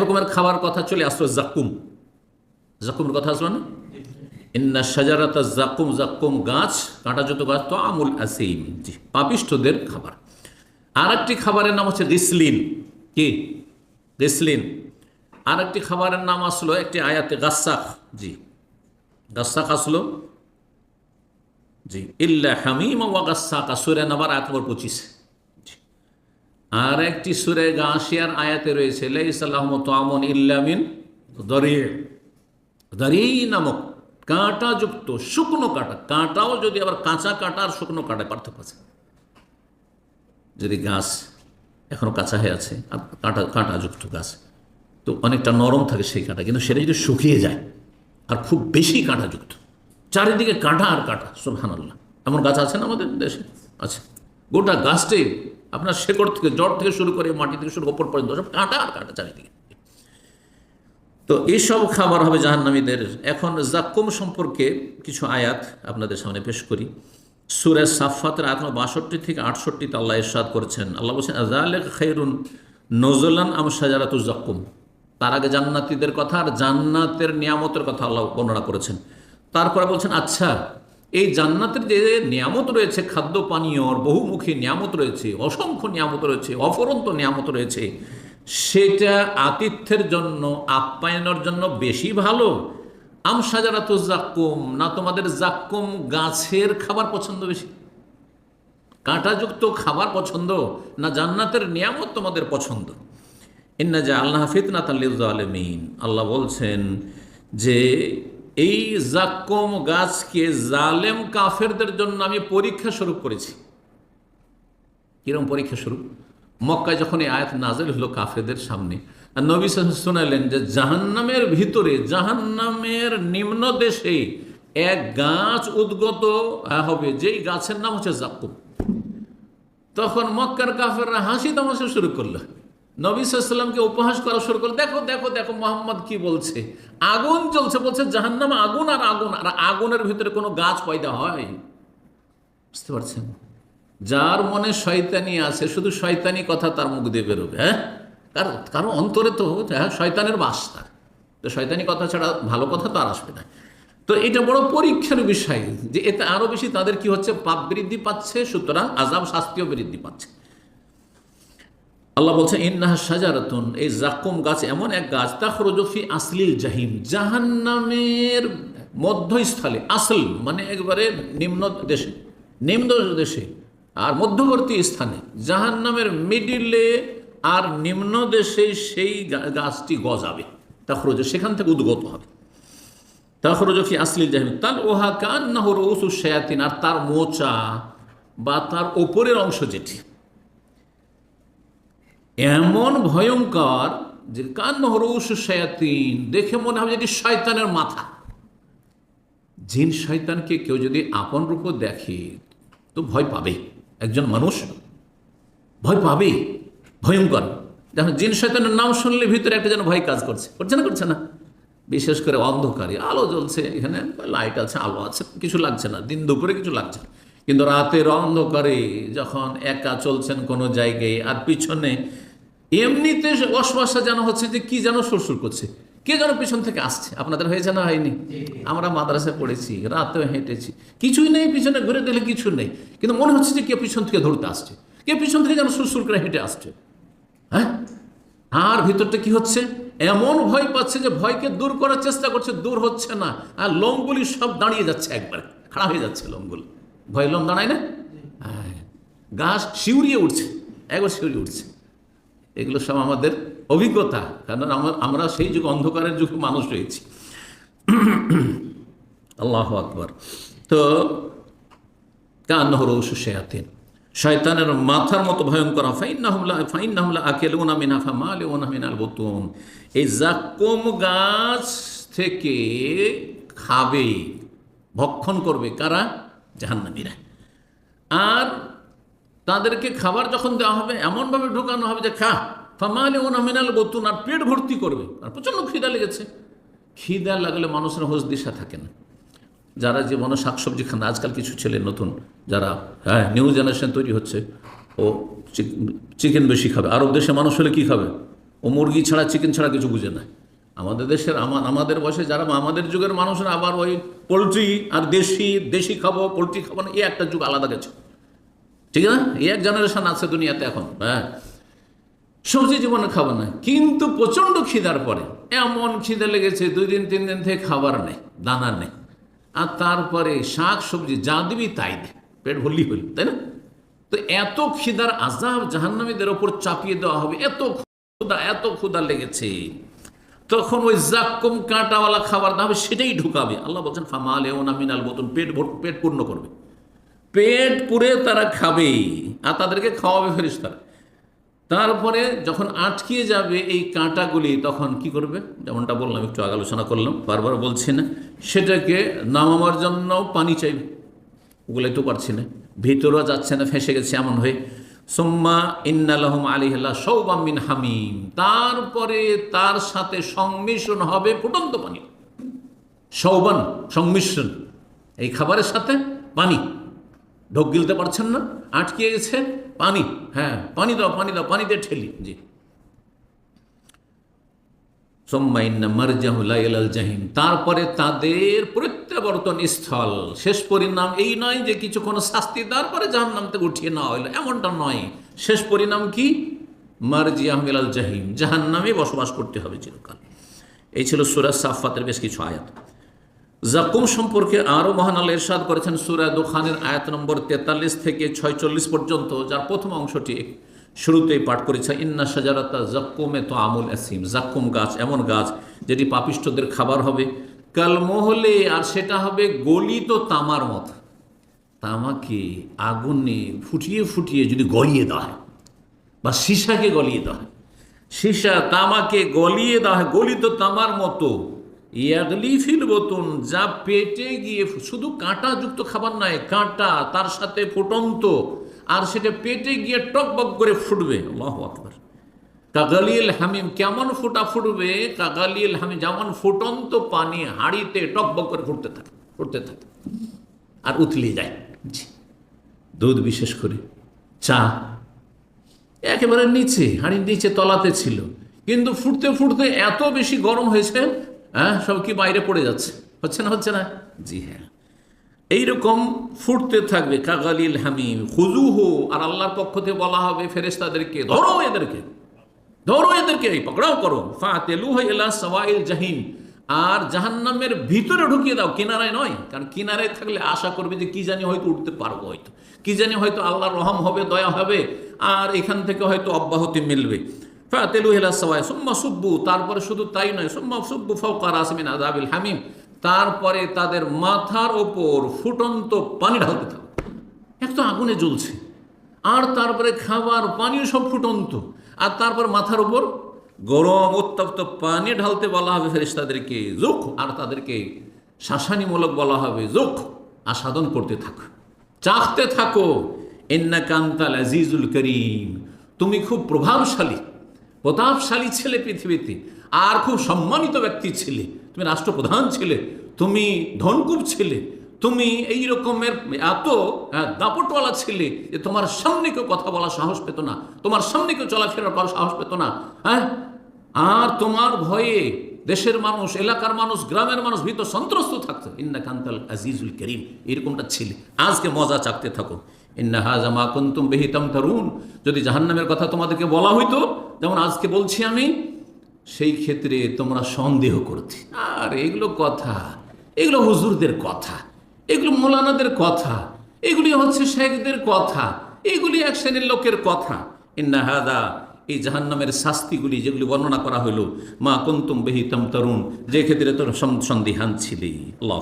রকমের খাবার কথা চলে আসলো জাকুম জাকুমের কথা আসলো না? ইন্না সাজারাতা জাকুম জাকুম গাছ, কাঁটাযুক্ত গাছ তো আমুল আসিম। জি, পাপিষ্ঠদের খাবার। আর একটি খাবারের নাম হচ্ছে রিসলিন কি? রিসলিন আর একটি খাবারের নাম আসলো একটি আয়াতে গাসাক জি গাসাক আসলো। জি, ইল্লা হামিম ওয়া গাসাকা সুরে নাম্বার আয়াত নম্বর পঁচিশ। আর একটি সুরে গাছিয়ার আয়াতে রয়েছে লাইসাল্লাহম তোয়ামন ইল্লামিন দরিয়ে দরিয়ে নামক কাঁটাযুক্ত শুকনো কাঁটা, কাঁটাও যদি আবার কাঁচা কাঁটা আর শুকনো কাঁটায় পার্থক্য আছে। যদি গাছ এখনও কাঁচা হয়ে আছে, আর কাঁটা কাঁটাযুক্ত গাছ, তো অনেকটা নরম থাকে সেই কাঁটা, কিন্তু সেটা যদি শুকিয়ে যায়, আর খুব বেশি কাঁটাযুক্ত চারিদিকে কাঁটা আর কাঁটা, সুবহানাল্লাহ। এমন গাছ আছে না আমাদের দেশে? আছে। গোটা গাছটাই আপনার শেকড় থেকে জড় থেকে শুরু করে মাটি থেকে শুরু, ওপর পর্যন্ত, সব কাঁটা আর কাঁটা চারিদিকে। তো এইসব খাবার হবে জাহান্নামীদের। এখন জাক্কুম সম্পর্কে কিছু আয়াত আপনাদের সামনে পেশ করি। সুরে সাফাতের আয়াত বাষট্টি থেকে আটষট্টিতে আল্লাহ ইরশাদ করেছেন। আল্লাহ বলছেন আজালে খৈরুন নজলান আম সাজারাতু জাক্কুম? তার আগে জান্নাতীদের কথা আর জান্নাতের নিয়ামতের কথা আল্লাহ বর্ণনা করেছেন। তারপরে বলছেন আচ্ছা এই জান্নাতের যে নিয়ামত রয়েছে খাদ্য পানীয়র বহুমুখী নিয়ামত রয়েছে, অসংখ্য নিয়ামত রয়েছে, অফরন্ত নিয়ামত রয়েছে, সেটা আতিথ্যের জন্য, আপ্যায়নের জন্য বেশি ভালো। আম সাজারাত জাক্কুম, না তোমাদের জাক্কুম গাছের খাবার পছন্দ বেশি? কাঁটাযুক্ত খাবার পছন্দ, না জান্নাতের নিয়ামত তোমাদের পছন্দ? ইন্না যে আল্লাহ ফিতনাত আলমিন আল্লাহ বলছেন যে এই জাক্কম গাছকে জালেম কাফেরদের জন্য আমি পরীক্ষা স্বরূপ করেছি। কিরম পরীক্ষা স্বরূপ? মক্কায় যখন এই আয়াত নাজেল হলো কাফেরদের সামনে, নবী সাল্লাল্লাহু শোনালেন যে জাহান্নামের ভিতরে, জাহান্নামের নিম্ন দেশে এক গাছ উদ্গত হবে, যেই গাছের নাম হচ্ছে জাক্কুম। তখন মক্কার কাফেররা হাসি তামাশা শুরু করল। নবী সাল্লামকে উপহাস করা শুরু করল। দেখো দেখো দেখো মোহাম্মদ কি বলছে। আগুন চলছে বলছে জাহান্নাম আগুন আর আগুন, আর আগুনের ভিতরে কোনো গাছ পয়দা হয়? বুঝতে পারছেন? যার মনে শয়তানি আছে, শুধু শয়তানি কথা তার মুখ দিয়ে বেরোবে হ্যাঁ? কারও কারও অন্তরে তো হ্যাঁ? শয়তানের বাস তার। তো শয়তানি কথা ছাড়া ভালো কথা তো আর আসবে না। তো এটা বড় পরীক্ষার বিষয় যে এতে আরও বেশি তাদের কি হচ্ছে? পাপ বৃদ্ধি পাচ্ছে, সুতরাং আজাব শাস্তিও বৃদ্ধি পাচ্ছে। আল্লাহ বলছে ইন্নাহা সাজারাতুন এই জাকুম গাছ এমন এক গাছ তাখরজফি আসলিল জাহিম, জাহান্নামের মধ্যস্থলে, আসল মানে একবারে নিম্ন দেশে নিম্ন দেশে, আর মধ্যবর্তী স্থানে, জাহান্নামের মিডিলে আর নিম্ন দেশে সেই গাছটি গজাবে, তাখরজ, সেখান থেকে উদ্গত হবে। তাখরজফি আসলিল জাহিম, তার ওহা কান না হর ওসু শেয়াতিন, আর তার মোচা বা তার ওপরের অংশ যেটি এমন ভয়ঙ্কর যে কান হরৌস শয়াতিন, দেখে মনে হবে যেটি শয়তানের মাথা। জিন শয়তানকে কেউ যদি আপন রূপে দেখে, তো ভয় পাবে। একজন মানুষ ভয় পাবে, ভয়ঙ্কর। দেখুন জিন শয়তানের নাম শুনলে ভিতরে একটা যেন ভয় কাজ করছে। করছে না করছে না? বিশেষ করে অন্ধকারে, আলো জ্বলছে, এখানে লাইট আছে, আলো আছে, কিছু লাগছে না, দিন দুপুরে কিছু লাগছে না। কিন্তু রাতের অন্ধকারে যখন একা চলছেন কোনো জায়গায়, আর পিছনে এমনিতে অশ্বাসা যেন হচ্ছে যে কি যেন সুরসুর করছে। কে যেন পিছন থেকে আসছে? আপনাদের হয়েছে না হয়নি? আমরা মাদ্রাসায় পড়েছি, রাতেও হেঁটেছি। কিছুই নেই, পিছনে ঘুরে দিলে কিছু নেই। কিন্তু মনে হচ্ছে যে কে পিছন থেকে ধরতে আসছে। কে পিছন থেকে যেন সুরসুর করে হেঁটে আসছে। হ্যাঁ? আর ভিতরটা কি হচ্ছে? এমন ভয় পাচ্ছে যে ভয়কে দূর করার চেষ্টা করছে, দূর হচ্ছে না। আর লোমগুলি সব দাঁড়িয়ে যাচ্ছে একবার। খাড়া হয়ে যাচ্ছে লোমগুলি ভয় লোম দাঁড়ায় না? হ্যাঁ। গাছ শিউরিয়ে উঠছে। একবার শিউরিয়ে উঠছে। এগুলো সব আমাদের অভিজ্ঞতা, কারণ আমার সেই যুগ অন্ধকারের যুগে মানুষ রয়েছি। আল্লাহ আকবর। তো কান কান্নহর শেয়াতেন। শয়তানের মাথার মতো ভয়ঙ্কর ফাইন্না হামলা ফাইন্না হামলা আকেল ওনা মিনা মিনাল বতুন। এই জাক্কুম গাছ থেকে খাবে, ভক্ষণ করবে কারা? জাহান্নামীরা। আর তাদেরকে খাবার যখন দেওয়া হবে, এমনভাবে ঢোকানো হবে যে খা ফামালে ওনা মিনাল বতুন আর পেট ভর্তি করবে। আর প্রচণ্ড খিদা লেগেছে। খিদা লাগলে মানুষের হোশ দিশা থাকে না। যারা জীবনে শাকসবজি খান, আজকাল কিছু ছেলে নতুন, যারা হ্যাঁ নিউ জেনারেশন তৈরি হচ্ছে, ও চিকেন বেশি খাবে। আরব দেশে মানুষ হলে কী খাবে? ও মুরগি ছাড়া চিকেন ছাড়া কিছু বুঝে না। আমাদের দেশের, আমা- আমাদের বয়সে যারা আমাদের যুগের মানুষরা আবার ওই পোলট্রি আর দেশি দেশি খাব, পোলট্রি খাব না এই একটা যুগ আলাদা গেছে। ঠিক না? এক জেনারেশন আছে দুনিয়াতে এখন হ্যাঁ? সবজি জীবনে খাব না, কিন্তু প্রচণ্ড খিদার পরে, এমন খিদে লেগেছে, দুই দিন, তিন দিন থেকে খাবার নেই, দানা নেই। আর তারপরে শাক সবজি যা দিবি তাই দে, পেট ভরলি হইল, তাই না? তো এত খিদার আজাব জাহান্নামীদের ওপর চাপিয়ে দেওয়া হবে, এত ক্ষুদা এত ক্ষুদা লেগেছে। তখন ওই জাক্কুম কাঁটাওয়ালা খাবার দাবে সেটাই ঢুকাবে। আল্লাহ বলছেন ফামাল এওনা মিনাল বোতন পেট পেট পূর্ণ করবে। পেট পুরে তারা খাবে আর তাদেরকে খাওয়াবে ফেরিস তারা তারপরে যখন আটকিয়ে যাবে এই কাঁটাগুলি, তখন কি করবে? যেমনটা বললাম, একটু আগে আলোচনা করলাম, বারবার বলছি না, সেটাকে নামাবার জন্য পানি চাইবে। ওগুলো তো পারছি না। ভিতরেও যাচ্ছে না, ফেঁসে গেছে এমন হয়ে। সোম্মা ইন্নালহম আলিহাল্লাহ সৌবামিন হামিম। তারপরে তার সাথে সংমিশ্রণ হবে ফুটন্ত পানি। সৌবান সংমিশ্রণ। এই খাবারের সাথে পানি। ঢোক গিলতে পারছেন না আটকে গেছে, পানি হ্যাঁ পানি দাও পানি দাও, পানিতে ঠেলি, জি। সোম্মাইন্না জাহিম। তারপরে তাদের প্রত্যাবর্তন স্থল। শেষ পরিণাম এই নয় যে কিছুক্ষণ শাস্তি, তারপরে জাহান্নাম থেকে উঠিয়ে নেওয়া হইল। এমনটা নয়। শেষ পরিণাম কি? মারজি আহমিল আল জাহিম। জাহান্নামে বসবাস করতে হবে চিরকাল। এই ছিল সুরাজ সাফাতের বেশ কিছু আয়াত। জাকুম সম্পর্কে আরও মহান আল্লাহ ইরশাদ করেছেন সুরা দোখানের আয়াত নম্বর তেতাল্লিশ থেকে ছয়চল্লিশ পর্যন্ত, যার প্রথম অংশটি শুরুতেই পাঠ করেছে, ইন্না সাজারাতা জাক্কুমে তো আমুল আসিম। জাক্কুম গাছ, এমন গাছ যেটি পাপিষ্টদের খাবার হবে। কালমহলে আর সেটা হবে গলিত তামার মতো। তামাকে আগুনে ফুটিয়ে ফুটিয়ে যদি গলিয়ে দেওয়া হয়, বা সীসাকে গলিয়ে দেওয়া হয়, সীসা তামাকে গলিয়ে দেওয়া হয়, গলিত তামার মতো ইয়াগলি ফিল বোতন যা পেটে গিয়ে শুধু কাঁটাযুক্ত খাবার নয়, কাঁটা, তার সাথে ফুটন্ত, আর সেটা পেটে গিয়ে টকবক করে ফুটবে। আল্লাহ আকবার। হামিম কেমন ফুটা ফুটবে? কাগালিল হামিম যেমন ফুটন্ত পানি হাঁড়িতে টকবক করে ফুটতে থাকে ফুটতে থাকে। আর উতলিয়ে যায়। দুধ বিশেষ করে। চা। একেবারে নিচে, হাঁড়ির নিচে তলাতে ছিল। কিন্তু ফুটতে ফুটতে এত বেশি গরম হয়েছে হ্যাঁ সব কি বাইরে পড়ে যাচ্ছে? হচ্ছে না হচ্ছে না? জি হ্যাঁ। এইরকম ফুটতে থাকবে, কাগালিল হামিম খুজুহু আর আল্লাহর পক্ষ থেকে বলা হবে ফেরেশতাদেরকে, ধরো এদেরকে ধরো এদেরকে পকড়াও করো। ফাতেলু এলা সওয়াইল জাহিম, আর জাহান্নামের ভিতরে ঢুকিয়ে দাও, কিনারায় নয়, কারণ কিনারায় থাকলে আশা করবে যে কি জানি হয়তো উঠতে পারব হয়তো। কি জানি হয়তো আল্লাহর রহম হবে, দয়া হবে, আর এখান থেকে হয়তো অব্যাহতি মিলবে। সুব্বু, তারপরে শুধু তাই নয়, সুম্মা সুব্বু ফৌকার আসমিন আজাবিল হামিম, তারপরে তাদের মাথার ওপর ফুটন্ত পানি ঢালতে থাকো। এক তো আগুনে জ্বলছে, আর তারপরে খাবার পানিও সব ফুটন্ত, আর তারপর মাথার উপর গরম উত্তপ্ত পানি ঢালতে বলা হবে ফেরেশতাদেরকে জুখ আর তাদেরকে শাসানিমূলক বলা হবে জুখ আস্বাদন করতে থাকো। চাখতে থাকো এন্না কান্তাল আজিজুল করিম তুমি খুব প্রভাবশালী। প্রতাপশালী ছেলে পৃথিবীতে। আর খুব সম্মানিত ব্যক্তি ছিলে। তুমি রাষ্ট্রপ্রধান ছিলে, তুমি ধনকুব ছিলে, তুমি এই রকমের এত দাপটওয়ালা ছিলে যে তোমার সামনে কেউ কথা বলা সাহস পেত না, তোমার সামনে কেউ চলাফেরা করার সাহস পেত না হ্যাঁ? আর তোমার ভয়ে দেশের মানুষ, এলাকার মানুষ, গ্রামের মানুষ ভীত সন্ত্রস্ত থাকতো। ইন্না কান্তাল আজিজুল করিম, এরকমটা ছিলে। আজকে মজা চাকতে থাকো। ইন্না মা কুন্তুম বেহিতাম তরুণ যদি জাহান্নামের কথা তোমাদেরকে বলা হইতো, যেমন আজকে বলছি আমি, সেই ক্ষেত্রে তোমরা সন্দেহ করতে। আর, এগুলো কথা। এগুলো হুজুরদের কথা। এগুলো মোলানাদের কথা। এগুলি হচ্ছে শেখদের কথা। এগুলি এক শ্রেণির লোকের কথা। ইন্নাহাদা এই জাহান্নামের শাস্তিগুলি যেগুলি বর্ণনা করা হইল, মা কুন্তুম বেহিতাম তরুণ যে ক্ষেত্রে তোর সন্দিহান ছিলি। আল্লাহ